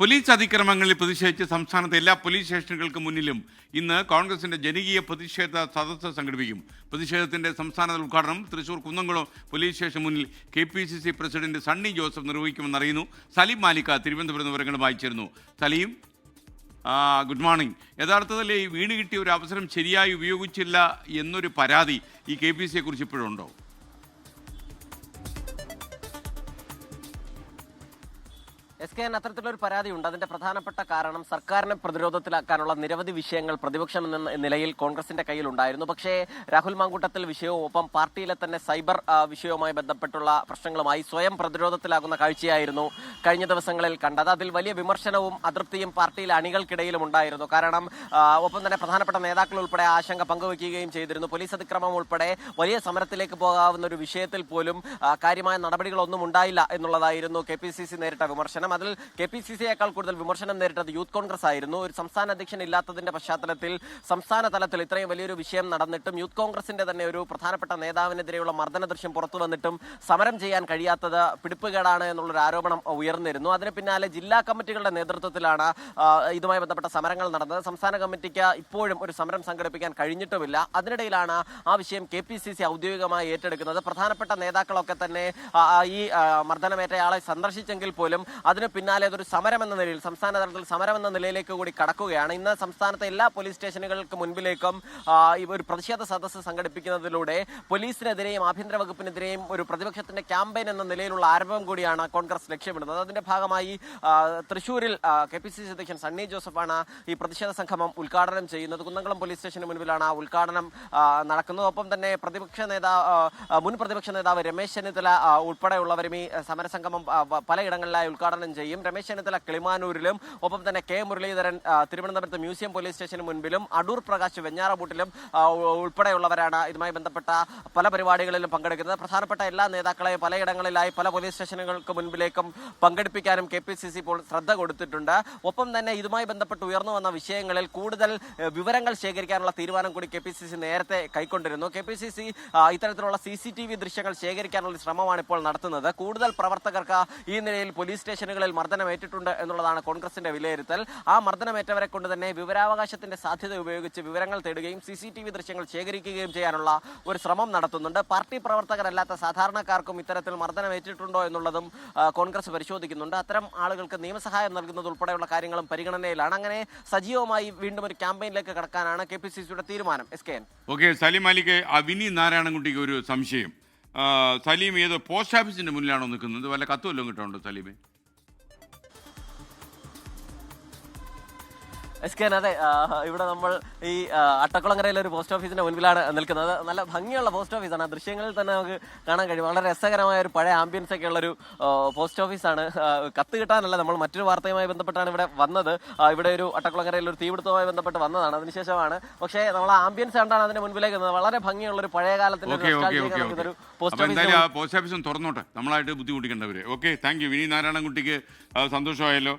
Police അതിക്രമങ്ങളിൽ പ്രതിഷേധിച്ച് സംസ്ഥാനത്തെ എല്ലാ പോലീസ് സ്റ്റേഷനുകൾക്ക് മുന്നിലും ഇന്ന് കോൺഗ്രസിന്റെ ജനകീയ പ്രതിഷേധ സദസ്സ് സംഘടിപ്പിക്കും. പ്രതിഷേധത്തിന്റെ സംസ്ഥാനതല ഉദ്ഘാടനം തൃശൂർ കുന്നംകുളം പോലീസ് സ്റ്റേഷൻ മുന്നിൽ K P C C president Sunny Joseph നിർവഹിക്കുമെന്ന് അറിയുന്നു സലീം മാലിക്ക തിരുവനന്തപുരം വിവരങ്ങളുമായി ചേരുന്നു സലീം ഗുഡ് മോർണിംഗ്. യഥാർത്ഥത്തിൽ ഈ വീണ് കിട്ടിയ ഒരു അവസരം ശരിയായി ഉപയോഗിച്ചില്ല എന്നൊരു പരാതി ഈ കെ പി സിയെ കുറിച്ച് ഇപ്പോഴുണ്ടോ എസ് കെ എൻ അത്തരത്തിലൊരു പരാതിയുണ്ട്. അതിന്റെ പ്രധാനപ്പെട്ട കാരണം സർക്കാരിനെ പ്രതിരോധത്തിലാക്കാനുള്ള നിരവധി വിഷയങ്ങൾ പ്രതിപക്ഷം എന്ന നിലയിൽ കോൺഗ്രസിന്റെ കയ്യിലുണ്ടായിരുന്നു. പക്ഷേ രാഹുൽ മാങ്കൂട്ടത്തിൽ വിഷയവും ഒപ്പം പാർട്ടിയിലെ തന്നെ സൈബർ വിഷയവുമായി ബന്ധപ്പെട്ടുള്ള പ്രശ്നങ്ങളുമായി സ്വയം പ്രതിരോധത്തിലാകുന്ന കാഴ്ചയായിരുന്നു കഴിഞ്ഞ ദിവസങ്ങളിൽ കണ്ടത്. അതിൽ വലിയ വിമർശനവും അതൃപ്തിയും പാർട്ടിയിലെ അണികൾക്കിടയിലും ഉണ്ടായിരുന്നു. കാരണം ഒപ്പം തന്നെ പ്രധാനപ്പെട്ട നേതാക്കൾ ഉൾപ്പെടെ ആശങ്ക പങ്കുവയ്ക്കുകയും ചെയ്തിരുന്നു. പോലീസ് അതിക്രമം ഉൾപ്പെടെ വലിയ സമരത്തിലേക്ക് പോകാവുന്ന ഒരു വിഷയത്തിൽ പോലും കാര്യമായ നടപടികളൊന്നും ഉണ്ടായില്ല എന്നുള്ളതായിരുന്നു കെ നേരിട്ട വിമർശനം. അതിൽ കെ പി സി സിയേക്കാൾ കൂടുതൽ വിമർശനം നേരിട്ടത് യൂത്ത് കോൺഗ്രസ് ആയിരുന്നു ഒരു സംസ്ഥാന അധ്യക്ഷൻ ഇല്ലാത്തതിന്റെ പശ്ചാത്തലത്തിൽ സംസ്ഥാന തലത്തിൽ ഇത്രയും വലിയൊരു വിഷയം നടന്നിട്ടും യൂത്ത് കോൺഗ്രസിന്റെ തന്നെ ഒരു പ്രധാനപ്പെട്ട നേതാവിനെതിരെയുള്ള മർദ്ദന ദൃശ്യം പുറത്തു വന്നിട്ടും സമരം ചെയ്യാൻ കഴിയാത്തത് പിടിപ്പുകേടാണ് എന്നുള്ളൊരു ആരോപണം ഉയർന്നിരുന്നു. അതിന് പിന്നാലെ ജില്ലാ കമ്മിറ്റികളുടെ നേതൃത്വത്തിലാണ് ഇതുമായി ബന്ധപ്പെട്ട സമരങ്ങൾ നടന്നത്. സംസ്ഥാന കമ്മിറ്റിക്ക് ഇപ്പോഴും ഒരു സമരം സംഘടിപ്പിക്കാൻ കഴിഞ്ഞിട്ടുമില്ല. അതിനിടയിലാണ് ആ വിഷയം കെ പി സി സി ഔദ്യോഗികമായി ഏറ്റെടുക്കുന്നത്. പ്രധാനപ്പെട്ട നേതാക്കളൊക്കെ തന്നെ ഈ മർദ്ദനമേറ്റയാളെ സന്ദർശിച്ചെങ്കിൽ പോലും അതിന് പിന്നാലെ അതൊരു സമരം എന്ന നിലയിൽ സംസ്ഥാന തലത്തിൽ സമരം എന്ന നിലയിലേക്ക് കൂടി കടക്കുകയാണ്. ഇന്ന് സംസ്ഥാനത്തെ എല്ലാ പോലീസ് സ്റ്റേഷനുകൾക്ക് മുൻപിലേക്കും ഒരു പ്രതിഷേധ സദസ്സ് സംഘടിപ്പിക്കുന്നതിലൂടെ പോലീസിനെതിരെയും ആഭ്യന്തര വകുപ്പിനെതിരെയും ഒരു പ്രതിപക്ഷത്തിന്റെ ക്യാമ്പയിൻ എന്ന നിലയിലുള്ള ആരംഭം കൂടിയാണ് കോൺഗ്രസ് ലക്ഷ്യമിടുന്നത്. അതിന്റെ ഭാഗമായി തൃശൂരിൽ കെ പി സി സി അധ്യക്ഷൻ സണ്ണി ജോസഫാണ് ഈ പ്രതിഷേധ സംഗമം ഉദ്ഘാടനം ചെയ്യുന്നത്. കുന്നംകുളം പോലീസ് സ്റ്റേഷന് മുൻപിലാണ് ആ ഉദ്ഘാടനം നടക്കുന്നത്. ഒപ്പം തന്നെ പ്രതിപക്ഷ നേതാവ് മുൻ പ്രതിപക്ഷ നേതാവ് രമേശ് ചെന്നിത്തല ഉൾപ്പെടെയുള്ളവരും ഈ സമരസംഗമം പലയിടങ്ങളിലായി ഉദ്ഘാടനം ചെയ്യും. രമേശ് ചെന്നിത്തല കിളിമാനൂരിലും ഒപ്പം തന്നെ കെ മുരളീധരൻ തിരുവനന്തപുരത്ത് മ്യൂസിയം പോലീസ് സ്റ്റേഷന് മുൻപിലും അടൂർ പ്രകാശ് വെഞ്ഞാറബൂട്ടിലും ഉൾപ്പെടെയുള്ളവരാണ് ഇതുമായി ബന്ധപ്പെട്ട പല പരിപാടികളിലും പങ്കെടുക്കുന്നത്. പ്രധാനപ്പെട്ട എല്ലാ നേതാക്കളെയും പലയിടങ്ങളിലായി പല പോലീസ് സ്റ്റേഷനുകൾക്ക് മുൻപിലേക്കും പങ്കെടുപ്പിക്കാനും കെ പി സി സി ഇപ്പോൾ ശ്രദ്ധ കൊടുത്തിട്ടുണ്ട്. ഒപ്പം തന്നെ ഇതുമായി ബന്ധപ്പെട്ട് ഉയർന്നു വന്ന വിഷയങ്ങളിൽ കൂടുതൽ വിവരങ്ങൾ ശേഖരിക്കാനുള്ള തീരുമാനം കൂടി കെ പി സി സി നേരത്തെ കൈക്കൊണ്ടിരുന്നു. കെ പി സി സി ഇത്തരത്തിലുള്ള സി സി ടി വി ദൃശ്യങ്ങൾ ശേഖരിക്കാനുള്ള ശ്രമമാണ് ഇപ്പോൾ നടത്തുന്നത്. കൂടുതൽ പ്രവർത്തകർക്ക് ഈ നിലയിൽ പോലീസ് സ്റ്റേഷനുകളിൽ മർദ്ദനമേറ്റിട്ടുണ്ട് എന്നുള്ളതാണ് കോൺഗ്രസിന്റെ വിലയിരുത്തൽ. ആ മർദ്ദനമേറ്റവരെ കൊണ്ട് തന്നെ വിവരാവകാശത്തിന്റെ സാധ്യത ഉപയോഗിച്ച് വിവരങ്ങൾ തേടുകയും സി സി ടി വി ദൃശ്യങ്ങൾ ശേഖരിക്കുകയും ചെയ്യാനുള്ള ഒരു ശ്രമം നടത്തുന്നുണ്ട്. പാർട്ടി പ്രവർത്തകരല്ലാത്ത സാധാരണക്കാർക്കും ഇത്തരത്തിൽ മർദ്ദനമേറ്റിട്ടുണ്ടോ എന്നുള്ളതും കോൺഗ്രസ് പരിശോധിക്കുന്നുണ്ട്. അത്തരം ആളുകൾക്ക് നിയമസഹായം നൽകുന്നത് ഉൾപ്പെടെയുള്ള കാര്യങ്ങളും പരിഗണനയിലാണ്. അങ്ങനെ സജീവമായി വീണ്ടും ഒരു ക്യാമ്പയിനിലേക്ക് കടക്കാനാണ് കെ പി സി സിയുടെ തീരുമാനം. S K N. Okay Saleem അലിക്ക് അവിനി നാരായണൻകുട്ടിക്ക് ഒരു സംശയം. സലീം ഏതോ പോസ്റ്റ് ഓഫീസിന്റെ മുന്നിലാണോ നിൽക്കുന്നത്? വല്ല കത്തുമല്ലോ കിട്ടുന്നുണ്ടോ സലീമെ? എസ് കെ അതെ ഇവിടെ നമ്മൾ ഈ അട്ടക്കുളങ്ങരയിലെ ഒരു പോസ്റ്റ് ഓഫീസിന്റെ മുൻപിലാണ് നിൽക്കുന്നത്. നല്ല ഭംഗിയുള്ള പോസ്റ്റ് ഓഫീസാണ്. ആ ദൃശ്യങ്ങളിൽ തന്നെ നമുക്ക് കാണാൻ കഴിയും. വളരെ രസകരമായ ഒരു പഴയ ആംബിയൻസ് ഒക്കെ ഉള്ളൊരു പോസ്റ്റ് ഓഫീസാണ്. കത്ത് കിട്ടാനല്ല നമ്മൾ മറ്റൊരു വാർത്തയുമായി ബന്ധപ്പെട്ടാണ് ഇവിടെ വന്നത്. ഇവിടെ ഒരു അട്ടക്കുളങ്ങരയിൽ ഒരു തീപിടുത്തവുമായി ബന്ധപ്പെട്ട് വന്നതാണ്. അതിനുശേഷമാണ്. പക്ഷേ നമ്മൾ ആംബിയൻസ് കണ്ടാണ് അതിന്റെ മുൻപിലേക്ക് വന്നത്. വളരെ ഭംഗിയുള്ള ഒരു പഴയ കാലത്തിന്റെ ഒരു പോസ്റ്റ് ഓഫീസ് തുറന്നോട്ടെ. നമ്മളായിട്ട് ബുദ്ധിമുട്ടിക്കേണ്ടവര്. ഓക്കെ താങ്ക് യു വിനി നാരായണൻകുട്ടിക്ക് സന്തോഷമായല്ലോ.